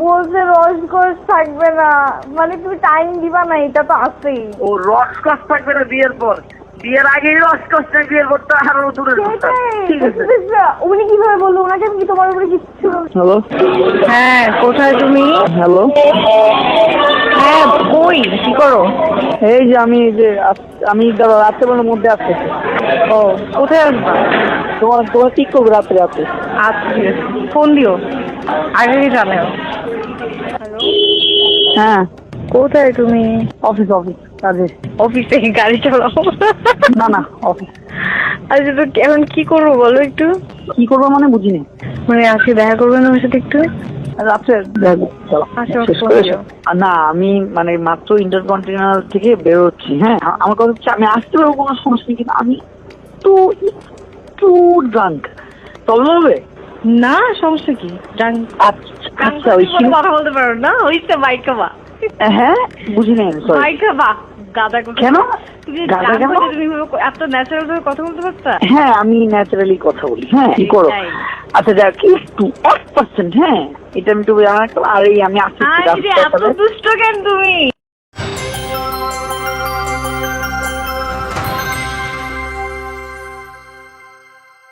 বলছে রসকস থাকবে না। মানে তুমি টাইম দিবা না এটা তো আছেই। ও রসকস থাকবে না বিয়ের পর। বিয়ের আগেই রসকস না বিয়ের পর তো আরও আছে। উনি কীভাবে বলল? ওনাকে কি তোমার উপরে কিছু হ্যালো? হ্যাঁ কোথায় তুমি? হ্যালো? হ্যাঁ কই? কি করো? এই যে আমি যে আমি ধরো রাত্রেবেলার মধ্যে আসতেছি। ও কোথায় আসবা? তোমার তোমার ঠিক করব রাত্রে রাত্রে আচ্ছা ফোন দিও। আগে জানাও হ্যাঁ। কোথায় তুমি? অফিস অফিস কাজে। অফিসে গাড়ি চালাও। না না অফিস আচ্ছা তো এখন কি করব বলো একটু? কি করব মানে বুঝিনি। মানে আজকে দেখা করবেন আমার সাথে একটু? রাত্রে আচ্ছা, না আমি মানে মাত্র ইন্টারকন্টিনেন্টাল থেকে বেরোচ্ছি হ্যাঁ? আমার কথা হচ্ছে আমি আসতে পারব কোনো সমস্যা নেই কিন্তু আমি একটু একটু ড্রাঙ্ক প্রবলেম হবে? না সমস্যা কি? আচ্ছা আচ্ছা ওই কথা বলতে পারো না হইছে মাইকা বা হ্যাঁ বুঝি নাই সরি মাইকা বা গাদা কেন? এত ন্যাচারাল ভাবে কথা বলতে পারতা হ্যাঁ আমি ন্যাচারালি কথা বলি। হ্যাঁ কি করো? আচ্ছা যাক একটু এক পার্সেন্ট হ্যাঁ। এটা আমি একটু আর এই আমি আসছি এত দুষ্ট কেন তুমি?